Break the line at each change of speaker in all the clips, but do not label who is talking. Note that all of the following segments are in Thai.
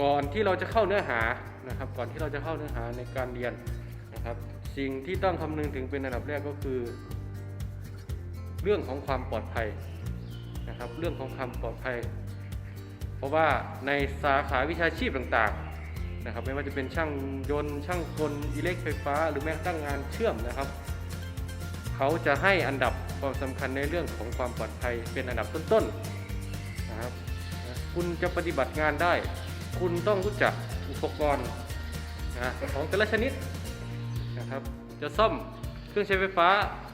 ก่อนที่เราจะเข้าเนื้อหานะครับ ก่อนที่เราจะเข้าเนื้อหาในการเรียนนะครับ สิ่งที่ต้องคำนึงถึงเป็นอันดับแรกก็คือ เรื่องของความปลอดภัยนะครับ เรื่องของความปลอดภัย เพราะว่าในสาขาวิชาชีพต่างๆนะครับ ไม่ว่าจะเป็นช่างยนต์ช่างกลอิเล็กไฟฟ้า หรือแม้กระทั่งงานเชื่อมนะครับ เขาจะให้อันดับความสำคัญในเรื่องของความปลอดภัยเป็นอันดับต้นๆนะครับ คุณจะปฏิบัติงานได้ คุณต้องรู้จักอุปกรณ์นะของแต่ละชนิดนะครับ จะซ่อมเครื่องใช้ไฟฟ้า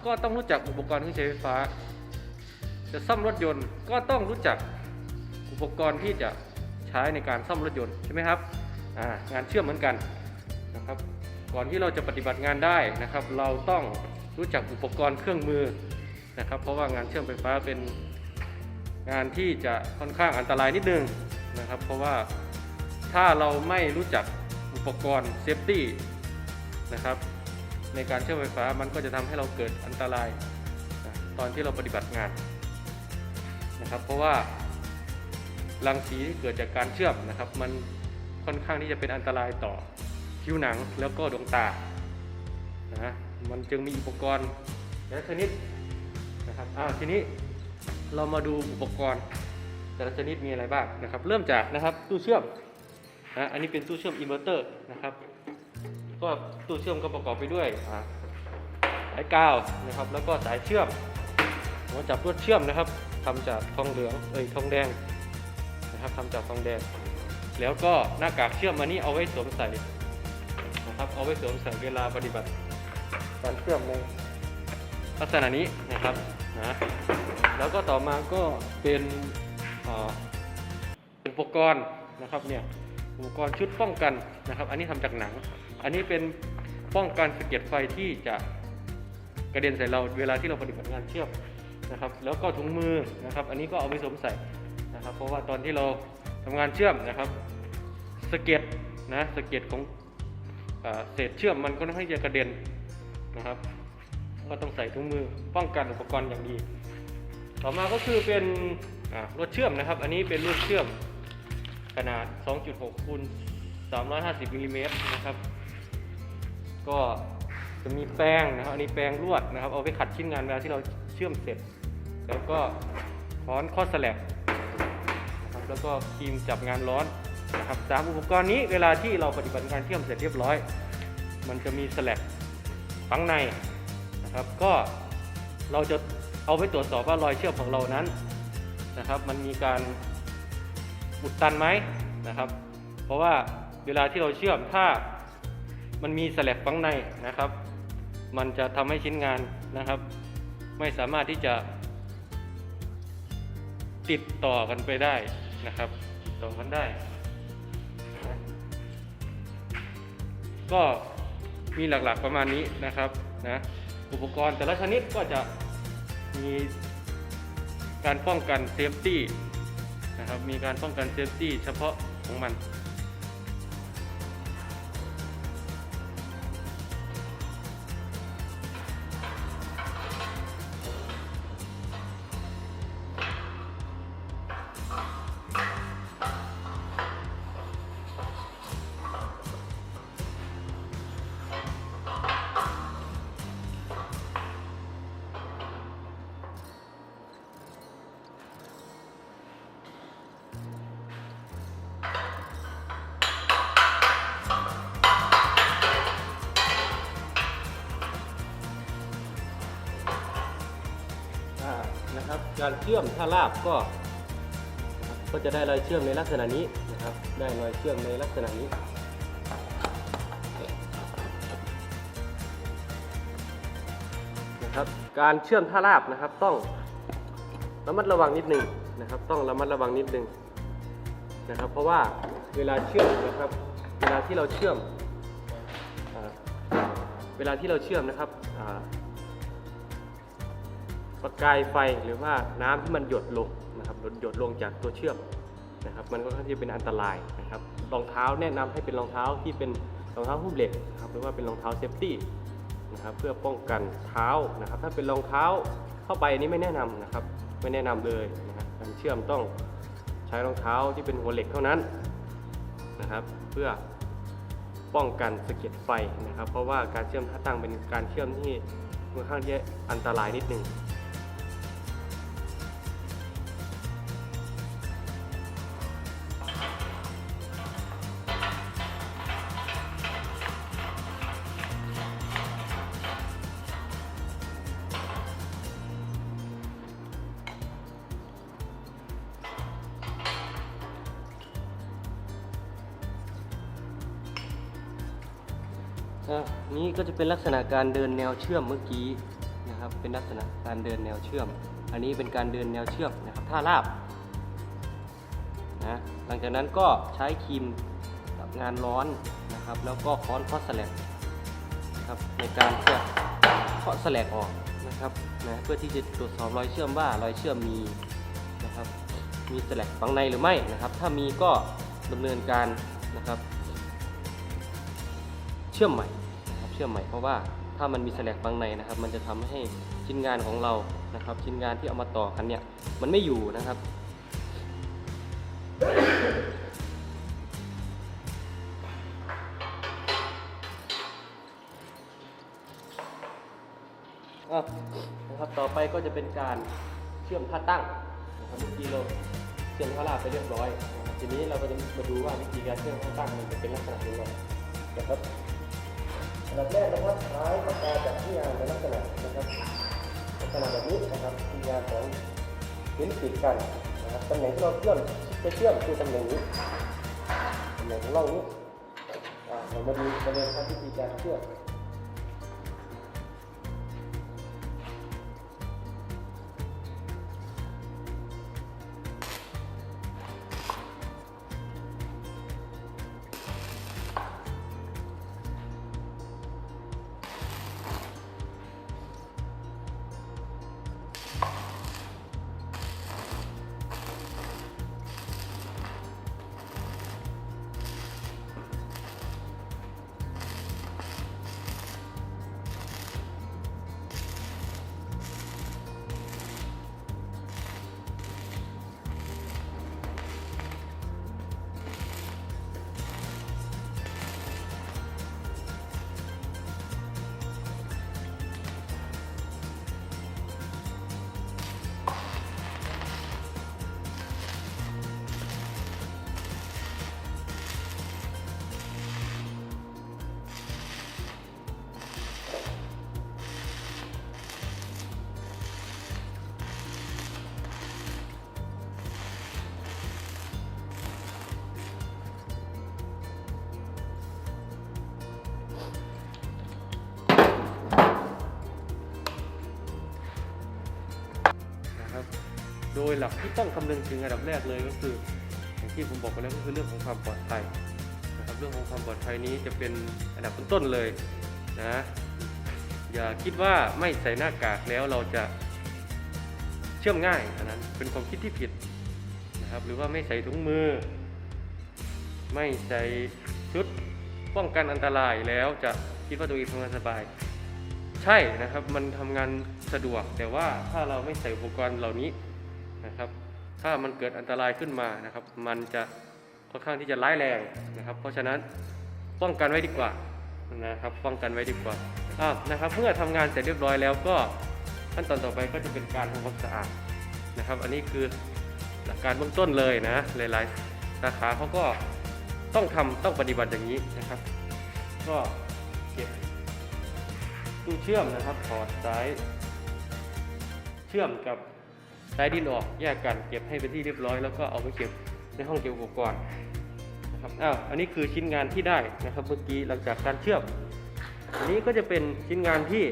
ก็ต้องรู้จักอุปกรณ์เครื่องใช้ไฟฟ้า จะซ่อมรถยนต์ก็ต้องรู้จักอุปกรณ์ที่จะใช้ในการซ่อมรถยนต์ใช่ไหมครับงานเชื่อมเหมือนกันนะครับ ก่อนที่เราจะปฏิบัติงานได้นะครับ เราต้องรู้จักอุปกรณ์เครื่องมือนะครับ เพราะว่างานเชื่อมไฟฟ้าเป็นงานที่จะค่อนข้างอันตรายนิดนึงนะครับ เพราะว่า ถ้าเราไม่รู้จักอุปกรณ์เซฟตี้นะครับในการเชื่อมไฟฟ้ามันก็จะทำให้เราเกิดอันตรายนะตอนที่เราปฏิบัติงานนะครับเพราะว่ารังสีที่เกิดจากการเชื่อมนะครับ มันค่อนข้างที่จะเป็นอันตรายต่อผิวหนังแล้วก็ดวงตานะมันจึงมีอุปกรณ์แต่ละชนิดนะครับอ้าวทีนี้เรามาดูอุปกรณ์ แต่ละชนิดมีอะไรบ้างนะครับ เริ่มจากนะครับตู้เชื่อม นะอันนี้เป็นตู้เชื่อมอินเวอร์เตอร์นะครับ ก็ตู้เชื่อมก็ประกอบไปด้วยสายกาวนะครับ แล้วก็สายเชื่อมหัวจับลวดเชื่อมนะครับทำจากทองเหลืองเอ้ยทองแดงนะครับทำจากทองแดง แล้วก็หน้ากากเชื่อมอันนี้เอาไว้สวมใส่นะครับ เอาไว้สวมใส่เวลาปฏิบัติการเชื่อมในลักษณะนี้นะครับนะแล้วก็ต่อมาก็เป็นอ่าอุปกรณ์นะครับเนี่ย อุปกรณ์ชุดป้องกันนะครับ อันนี้ทำจากหนัง อันนี้เป็นป้องกันสะเก็ดไฟที่จะกระเด็นใส่เราเวลาที่เราปฏิบัติงานเชื่อมนะครับ แล้วก็ถุงมือนะครับ อันนี้ก็เอาไปสวมใส่นะครับ เพราะว่าตอนที่เราทำงานเชื่อมนะครับสะเก็ดนะสะเก็ดของอเศษเชื่อมมันก็ให้จะกระเด็นนะครับ ก็ต้องใส่ถุงมือป้องกันอุปกรณ์อย่างดี ต่อมาก็คือเป็นรถเชื่อมนะครับ อันนี้เป็นรถเชื่อม นาด 2.6คูณ350มิลลิเมตรนะครับ ก็จะมีแปรงนะครับ อันนี้แปรงลวดนะครับ เอาไปขัดชิ้นงานเวลาที่เราเชื่อมเสร็จ แล้วก็ค้อนข้อสแลกนะครับ แล้วก็ครีมจับงานร้อนนะครับสามอุปกรณ์นี้เวลาที่เราปฏิบัติงานเชื่อมเสร็จเรียบร้อย มันจะมีสแลกฝังในนะครับ ก็เราจะเอาไปตรวจสอบว่ารอยเชื่อมของเรานั้นนะครับ มันมีการ อุดตันไหมนะครับ เพราะว่าเวลาที่เราเชื่อมถ้ามันมีสแลกฝังในนะครับ มันจะทำให้ชิ้นงานนะครับ ไม่สามารถที่จะติดต่อกันไปได้นะครับต่อกันได้ ก็มีหลักๆประมาณนี้นะครับนะอุปกรณ์แต่ละชนิดก็จะมีการป้องกันเซฟตี้ นะครับ มีการป้องกันเซฟตี้เฉพาะของมัน นะครับ การเชื่อมถ้าราบก็ ก็จะได้รอยเชื่อมในลักษณะนี้นะครับ ได้รอยเชื่อมในลักษณะนี้นะครับ การเชื่อมท่าราบนะครับต้องระมัดระวังนิดนึงนะครับ ต้องระมัดระวังนิดนึงนะครับ เพราะว่าเวลาเชื่อมนะครับ เวลาที่เราเชื่อมอเวลาที่เราเชื่อมนะครับ ประกายไฟหรือว่าน้ำที่มันหยดลงนะครับหยดลงจากตัวเชื่อมนะครับ มันก็ค่อนข้างที่จะเป็นอันตรายนะครับรองเท้าแนะนำให้เป็นรองเท้าที่เป็นรองเท้าหุ้มเหล็กนะครับหรือว่าเป็นรองเท้าเซฟตี้นะครับเพื่อป้องกันเท้านะครับ ถ้าเป็นรองเท้าเข้าไปอันนี้ไม่แนะนำนะครับ ไม่แนะนำเลยนะครับการเชื่อมต้องใช้รองเท้าที่เป็นหัวเหล็กเท่านั้น
นะครับ เพื่อป้องกันสะเก็ดไฟนะครับ เพราะว่าการเชื่อมท่าตั้งเป็นการเชื่อมที่ค่อนข้างที่จะอันตรายนิดหนึ่ง อะนี่ก็จะเป็นลักษณะการเดินแนวเชื่อมเมื่อกี้นะครับ เป็นลักษณะการเดินแนวเชื่อม อันนี้เป็นการเดินแนวเชื่อมนะครับท่าราบนะหลังจากนั้นก็ใช้ครีมกับงานร้อนนะครับ แล้วก็ค้อนเคาะแสลกนะครับในการเพื่อเคาะแสลกออกนะครับนะเพื่อที่จะตรวจสอบรอยเชื่อมว่ารอยเชื่อมมีนะครับ มีแสลกฝังในหรือไม่นะครับ ถ้ามีก็ดำเนินการนะครับ เชื่อมใหม่ ชื่อมใหม่เพราะว่าถ้ามันมีแสลกบางในนะครับ มันจะทำให้ชิ้นงานของเรานะครับ ชิ้นงานที่เอามาต่อกันเนี่ยมันไม่อยู่นะครับนะครับต่อไปก็จะเป็นการเชื่อมท่าตั้งนะครับเมื่อกี้เราเชื่อมท่าราบไปเรียบร้อยนะครับทีนี้เราก็จะมาดูว่าวิธีการเชื่อมท่าตั้งมันจะเป็นลักษณะยังไงนะครับ อันดับแรกนะครับใช้ปากกาจับที่ยางในลักษณะนะครับลักษณะแบบนี้นะครับที่ยางของหินติดกันนะครับตำแหน่งที่เราเชื่อมจะเชื่อมคือตำแหน่งนี้ตำแหน่งของเร่องนี้อะเรามาดูประเด็นครับวิธีการเชื่อม
ดยหลักที่ต้องคำนึงถึงอันดับแรกเลยก็คืออย่างที่ผมบอกไปแล้วก็คือเรื่องของความปลอดภัยนะครับเรื่องของความปลอดภัยนี้จะเป็นอันดับต้นๆเลยนะอย่าคิดว่าไม่ใส่หน้ากากแล้วเราจะเชื่อมง่ายอันนั้นเป็นความคิดที่ผิดนะครับหรือว่าไม่ใส่ถุงมือ ไม่ใส่ชุดป้องกันอันตรายแล้วจะคิดว่าตัวเองทำงานสบาย ใช่นะครับมันทำงานสะดวกแต่ว่าถ้าเราไม่ใส่อุปกรณ์เหล่านี้ นะครับ ถ้ามันเกิดอันตรายขึ้นมานะครับ มันจะค่อนข้างที่จะร้ายแรงนะครับ เพราะฉะนั้นป้องกันไว้ดีกว่านะครับ ป้องกันไว้ดีกว่าอ่านะครับ เมื่อทำงานเสร็จเรียบร้อยแล้วก็ขั้นตอนต่อไปก็จะเป็นการทำความสะอาดนะครับ อันนี้คือหลักการเบื้องต้นเลยนะหลายๆสาขาเขาก็ต้องทำต้องปฏิบัติอย่างนี้นะครับ ก็เก็บตู้เชื่อมนะครับถอดสายเชื่อมกับ สายดินออกแยกกันเก็บให้เป็นที่เรียบร้อย แล้วก็เอาไปเก็บในห้องเก็บอุปกรณ์นะครับอ้าวอันนี้คือชิ้นงานที่ได้นะครับเมื่อกี้หลังจากการเชื่อมอันนี้ก็จะเป็นชิ้นงานที่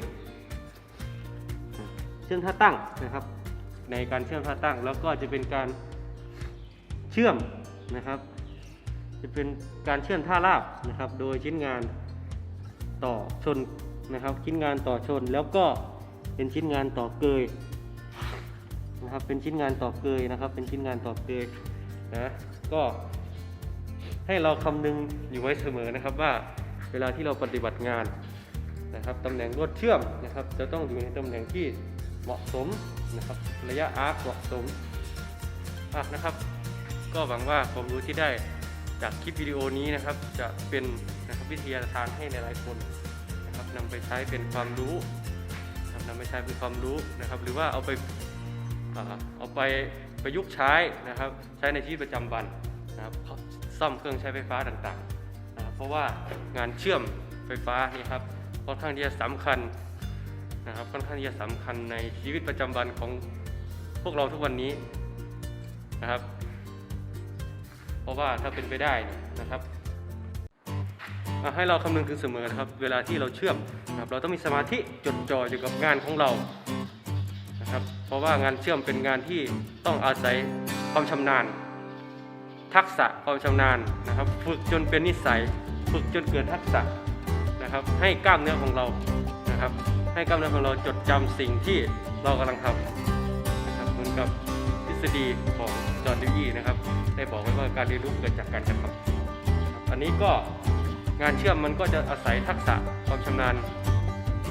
เชื่อมท่าตั้งนะครับ ในการเชื่อมท่าตั้ง แล้วก็จะเป็นการเชื่อมนะครับ จะเป็นการเชื่อมท่าราบนะครับ โดยชิ้นงานต่อชนนะครับ ชิ้นงานต่อชนแล้วก็เป็นชิ้นงานต่อเกย นะครับ เป็นชิ้นงานต่อเกยนะครับ เป็นชิ้นงานต่อเกยนะก็ให้เราคำนึงอยู่ไว้เสมอนะครับว่าเวลาที่เราปฏิบัติงานนะครับตำแหน่งลวดเชื่อมนะครับ จะต้องอยู่ในตำแหน่งที่เหมาะสมนะครับ ระยะอาร์คเหมาะสมอะนะครับ ก็หวังว่าความรู้ที่ได้จากคลิปวิดีโอนี้นะครับ จะเป็นนะครับวิทยาทานให้ในหลายๆคนนะครับนำไปใช้เป็นความรู้นะครับนำไปใช้เป็นความรู้นะครับ หรือว่าเอาไป เอาไปประยุกต์ใช้นะครับใช้ในชีวิตประจำวันนะครับซ่อมเครื่องใช้ไฟฟ้าต่างๆนะครับเพราะว่างานเชื่อมไฟฟ้านี่ครับค่อนข้างที่จะสำคัญนะครับค่อนข้างที่จะสำคัญในชีวิตประจำวันของพวกเราทุกวันนี้นะครับ เพราะว่าถ้าเป็นไปได้นะครับให้เราคำนึงถึงเสมอครับ เวลาที่เราเชื่อมนะครับเราต้องมีสมาธิจดจ่ออยู่กับงานของเรา เพราะว่างานเชื่อมเป็นงานที่ต้องอาศัยความชำนาญ ทักษะความชำนาญนะครับ ฝึกจนเป็นนิสัย ฝึกจนเกิดทักษะนะครับ ให้กล้ามเนื้อของเรานะครับ ให้กล้ามเนื้อของเราจดจำสิ่งที่เรากำลังทำนะครับเหมือนกับทฤษฎีของจอห์นดิวี้นะครับ ได้บอกไว้ว่าการเรียนรู้เกิดจากการกระทำครับอันนี้ก็งานเชื่อมมันก็จะอาศัยทักษะความชำนาญ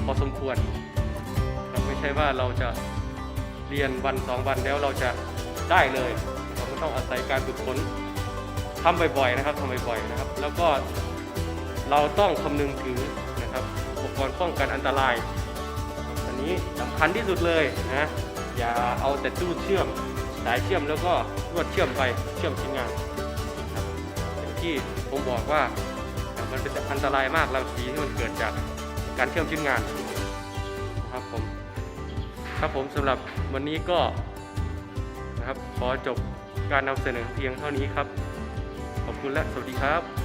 พอสมควรครับไม่ใช่ว่าเราจะ เรียนวันสองวันแล้วเราจะได้เลยนะครับมันต้องอาศัยการฝึกฝนทำบ่อยๆนะครับทำบ่อยๆนะครับ แล้วก็เราต้องคำนึงถึงนะครับอุปกรณ์ป้องกันอันตราย อันนี้สำคัญที่สุดเลยนะอย่าเอาแต่ตู้เชื่อมสายเชื่อมแล้วก็ลวดเชื่อมไปเชื่อมชิ้นงานอย่างที่ผมบอกว่ามันเป็นอันตรายมากรังสีที่มันเกิดจากการเชื่อมชิ้นงานนะครับผม ครับผมสำหรับวันนี้ก็นะครับขอจบการนำเสนอเพียงเท่านี้ครับ ขอบคุณและสวัสดีครับ